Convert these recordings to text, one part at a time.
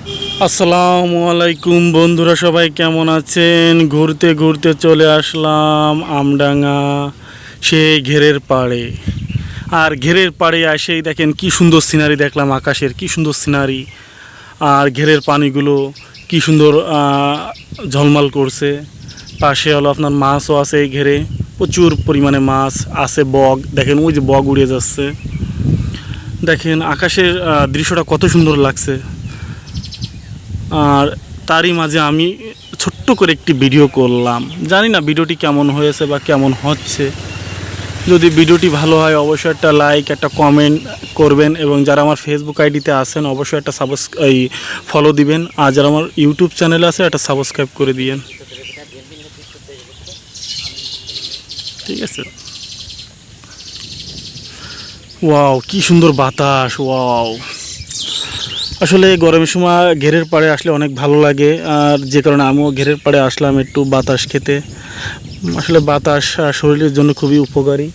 আসসালামু আলাইকুম বন্ধুরা, সবাই কেমন আছেন? ঘুরতে ঘুরতে চলে আসলাম আমডাঙ্গা, সেই ঘেরের পাড়ে। আর ঘেরের পাড়ে এসেই দেখেন কি সুন্দর সিনারি দেখলাম আকাশের, কি সুন্দর সিনারি আর ঘেরের পানিগুলো কি সুন্দর ঝলমল করছে। পাশে হলো আপনার মাছও আছে এই ঘেরে, প্রচুর পরিমাণে মাছ আছে বগ দেখেন ওই যে বগ উড়ে যাচ্ছে। দেখেন আকাশের দৃশ্যটা কত সুন্দর লাগছে। আর তারই মাঝে আমি ছোট্ট করে একটি ভিডিও করলাম। জানি না ভিডিওটি কেমন হয়েছে বা কেমন হচ্ছে। যদি ভিডিওটি ভালো হয়, অবশ্যই একটা লাইক একটা কমেন্ট করবেন এবং যারা আমার ফেসবুক আইডিতে আছেন, অবশ্যই একটা সাবস এই ফলো দিবেন। আর যারা আমার ইউটিউব চ্যানেল আছে, একটা সাবস্ক্রাইব করে দিয়েন। ঠিক আছে? ওয়াও কি সুন্দর বাতাস ওয়াও আসলে গরমের সময় ঘেরের পাড়ে আসলে অনেক ভালো লাগে। আর যে কারণে আমিও ঘেরের পাড়ে আসলাম একটু বাতাস খেতে। আসলে বাতাস শরীরের জন্য খুবই উপকারী।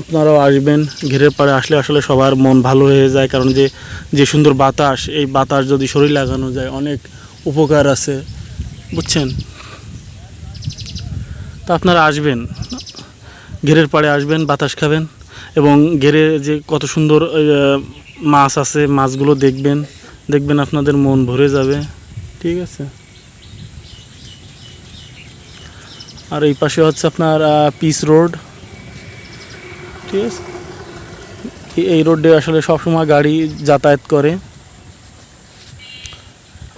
আপনারাও আসবেন ঘেরের পাড়ে আসলে আসলে সবার মন ভালো হয়ে যায়। কারণ যে যে সুন্দর বাতাস, এই বাতাস যদি শরীর লাগানো যায় অনেক উপকার আছে। বুঝছেন? তা আপনারা আসবেন। ঘেরের পাড়ে আসবেন, বাতাস খাবেন এবং ঘেরে যে কত সুন্দর মাছ আছে, মাছগুলো দেখবেন। দেখবেন আপনাদের মন ভরে যাবে। ঠিক আছে? আর এই পাশে হচ্ছে আপনার পিস রোড ঠিক আছে? এই- রোডে আসলে সবসময় গাড়ি যাতায়াত করে।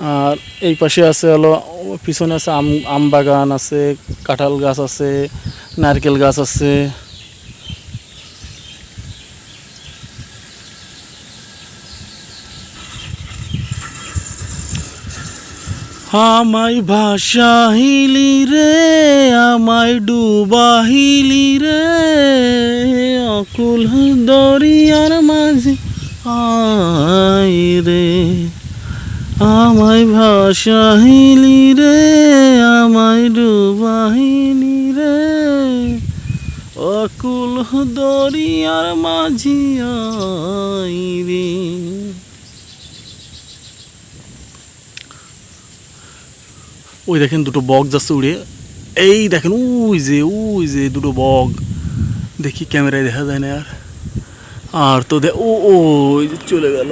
আর এই পাশে আছে হলো, পিছনে আছে আম আম বাগান আছে, কাঁঠাল গাছ আছে, নারকেল গাছ আছে। আমায় ভাসাহিলি রে, আমায় ডুবাহিলি রে। অকুল দরিয়ার মাঝে আয় রে। আমায় ভাসাহিলি রে, আমায় ডুবাহিলি রে। অকুল দরিয়ার মাঝি আয় রে। ওই দেখেন দুটো বক যাচ্ছে উড়ে। এই দেখেন, ওই যে ওই যে দুটো বক দেখি ক্যামেরায় দেখা যায় না আর। আর তো দে, ও ও চলে গেল।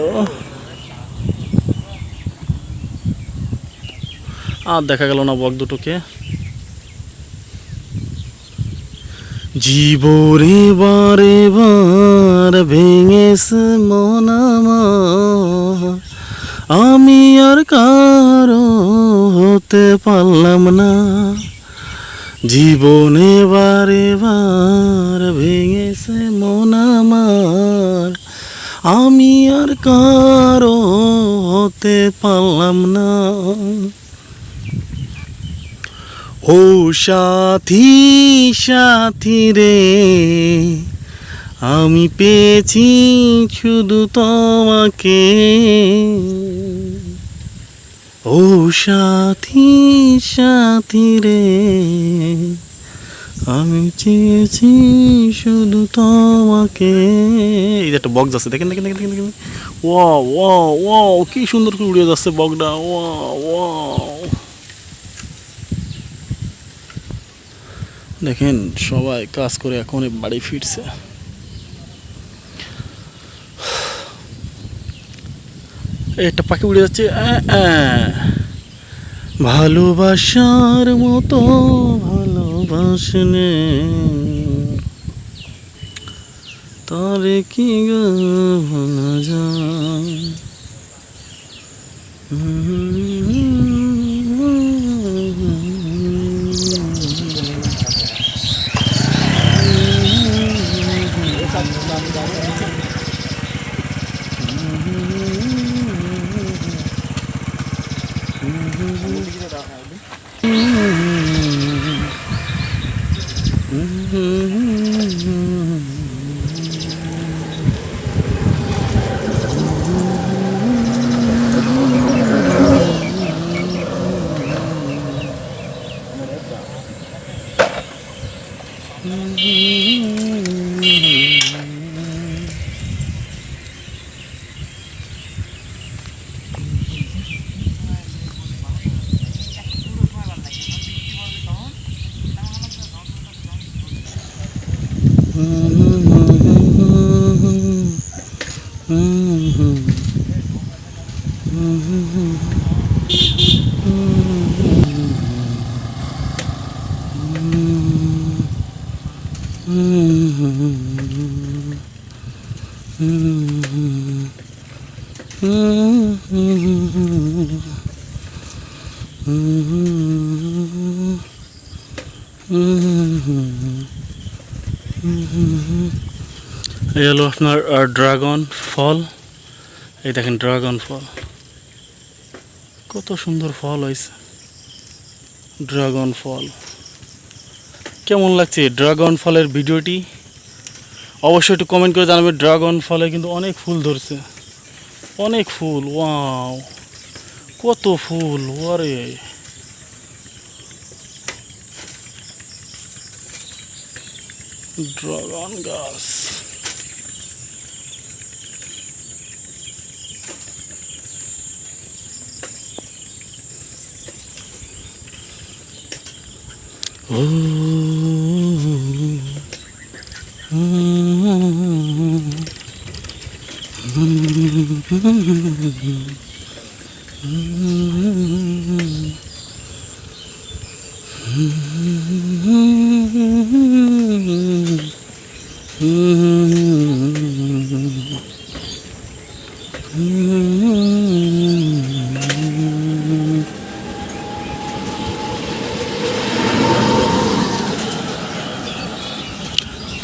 আর দেখা গেল না বক দুটোকে। জীবরে বারে বার ভেঙেছে মন আমার। আমি আর কারও হতে পারলাম না। জীবনে বারে বার ভেঙেছে মন আমার। আমি আর কারও হতে পারলাম না। ও সাথী সাথী রে, আমি পেয়েছি শুধু তোমাকে। ও সাথী সাথী রে, আমি চেয়েছি শুধু তোমাকে। এই যে একটা বক্স আছে, দেখেন দেখেন দেখেন দেখেন ওয়া ওয়া ওয়া কি সুন্দর করে উড়ে যাচ্ছে বকটা ওয়া ওয়া দেখেন, সবাই কাজ করে এখন বাড়ি ফিরছে। একটা পাখি উড়ে যাচ্ছে ভালোবাসার মতো ভালোবাসনে তারে কি যায় Mm-hmm. 嗯 Mm-hmm. এই হলো আপনার ড্রাগন ফল এই দেখেন ড্রাগন ফল কত সুন্দর ফল হয়েছে। ড্রাগন ফল কেমন লাগছে ড্রাগন ফলের ভিডিওটি? অবশ্যই একটু কমেন্ট করে জানাবে ড্রাগন ফলে কিন্তু অনেক ফুল ধরছে। অনেক ফুল ওয়াও কত ফুল ওরে ড্রাগন গাছ। Mm-hmm.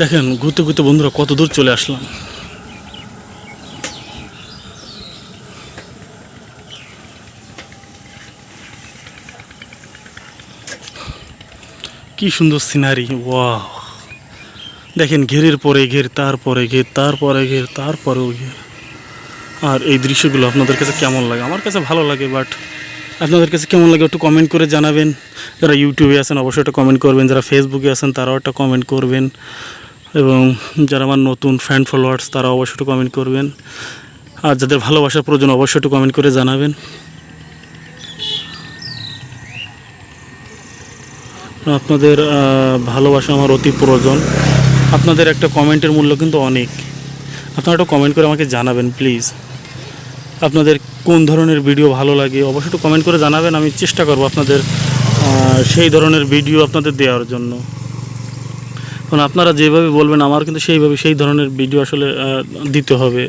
দেখেন, ঘুরতে ঘুরতে বন্ধুরা কত দূর চলে আসলাম। কি সুন্দর সিনারি ওয়াও দেখেন, ঘেরের পরে ঘের, তারপরে ঘের তারপরে ঘের, তারপরেও ঘের। আর এই দৃশ্যগুলো আপনাদের কাছে কেমন লাগে? আমার কাছে ভালো লাগে বাট আপনাদের কাছে কেমন লাগে একটু কমেন্ট করে জানাবেন। যারা ইউটিউবে আছেন, অবশ্যই একটা কমেন্ট করবেন। যারা ফেসবুকে আছেন, তারাও একটা কমেন্ট করবেন। এবং যারা আমার নতুন ফ্যান ফলোয়ার্স তারা অবশ্যই একটু কমেন্ট করবেন। আর যাদের ভালোবাসার প্রয়োজন, অবশ্যই একটু কমেন্ট করে জানাবেন। আপনাদের ভালোবাসা আমার অতি প্রয়োজন। আপনাদের একটা কমেন্টের মূল্য কিন্তু অনেক। আপনারা একটু কমেন্ট করে আমাকে জানাবেন প্লিজ আপনাদের কোন ধরনের ভিডিও ভালো লাগে, অবশ্যই একটু কমেন্ট করে জানাবেন। আমি চেষ্টা করব আপনাদের সেই ধরনের ভিডিও আপনাদের দেওয়ার জন্য। কারণ আপনারা যেভাবে বলবেন, আমার কিন্তু সেইভাবে সেই ধরনের ভিডিও আসলে দিতে হবে।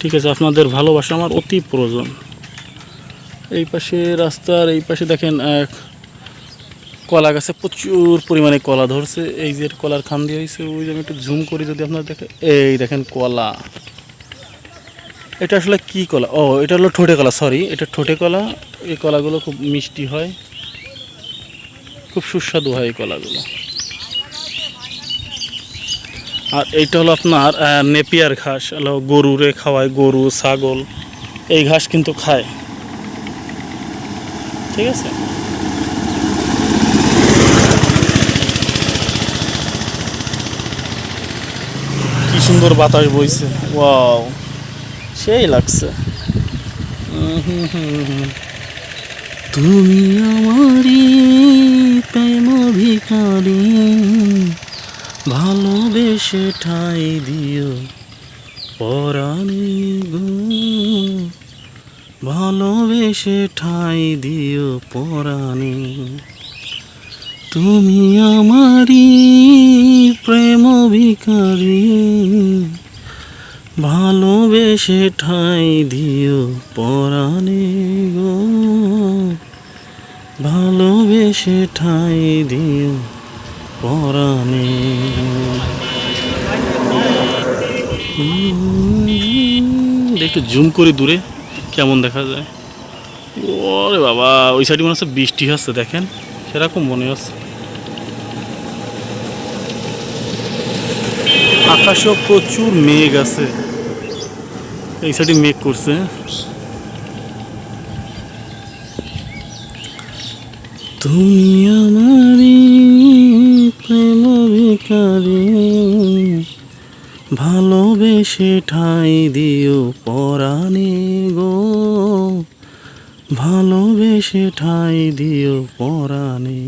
ঠিক আছে, আপনাদের ভালোবাসা আমার অতি প্রয়োজন। এই পাশে রাস্তার এই পাশে দেখেন কলা গাছে প্রচুর পরিমাণে কলা ধরছে। এই যে কলার খান দিয়ে হয়েছে ওই যে আমি একটু জুম করি যদি আপনারা দেখেন এই দেখেন কলা। এটা আসলে কি কলা? ও, এটা হলো ঠোঁটে কলা সরি এটা ঠোঁটে কলা। এই কলাগুলো খুব মিষ্টি হয়। খুব সুস্বাদু হয় এই কলাগুলো। আর এইটা হলো আপনার নেপিয়ার ঘাস। হলো গরুরে খাওয়ায়, গরু, ছাগল, এই ঘাস কিন্তু খায়। ঠিক আছে? কি সুন্দর বাতাস বইছে। ওয়াও, সেই লাগছে। তুমি আমারই প্রেম ভিখারি ভালোবেসে ঠাই দিও, পরাণে গো। ভালোবেসে ঠাই দিও, পরাণে। তুমি আমারই প্রেম ভিখারি। ভালোবেসে ঠাই দিও, পরাণে গো। ভালোবেসে ঠাই দিও পরাণে। একটু জুম করে দূরে, কেমন দেখা যায়? ওরে বাবা, ওই সাইডে মনে হচ্ছে বৃষ্টি হচ্ছে, দেখেন, সেরকম মনে হচ্ছে। আকাশেও প্রচুর মেঘ আছে। এই সাইডে মেঘ করছে। তুমি ভিখারি ভালোবেসে ঠাই দিও পরাণে গো। ভালোবেসে ঠাই দিও পরাণে।